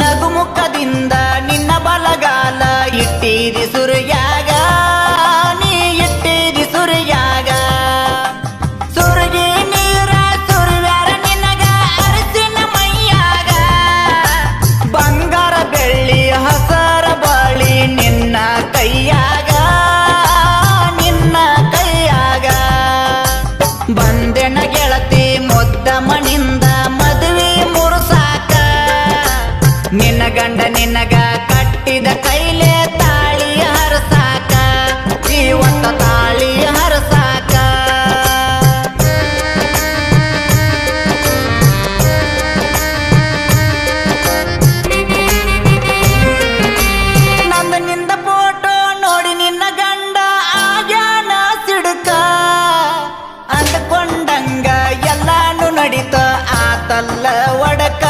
ನಗುಮುಖದಿಂದ ನಿನ್ನ ಬಲಗಾಲ ಇಟ್ಟಿರಿ ಸುರಿಯಾಗ. ನೀ ಇಟ್ಟಿರಿ ಸುರಿಯಾಗ. ಸುರಗಿ ನೀರ, ಸುರಿವ್ಯಾರ ನಿನಗ ಅರಸಿನ ಮೈಯಾಗ. ಬಂಗಾರ ಬೆಳ್ಳಿ ಹಸರ ಬಾಳಿ ನಿನ್ನ ಕೈಯಾಗ. ನಿನ್ನ ಕೈಯಾಗ. ಬಂದೆನ ಗೆಳತಿ ಮೊದ್ದ ಮಣಿಂದ ಗಂಡ ನಿನಗ ಕಟ್ಟಿದ ಕೈಲೆ ತಾಳಿ ಹರಸಾಕ, ಜೀವಂತ ತಾಳಿ ಹರಸಾಕ. ನಂದನಿಂದ ಫೋಟೋ ನೋಡಿ ನಿನ್ನ ಗಂಡ ಆಗ್ಯಾನ ಸಿಡುಕ. ಅಂದ್ಕೊಂಡಂಗ ಎಲ್ಲಾನು ನಡೀತ, ಆತಲ್ಲ ಒಡಕ.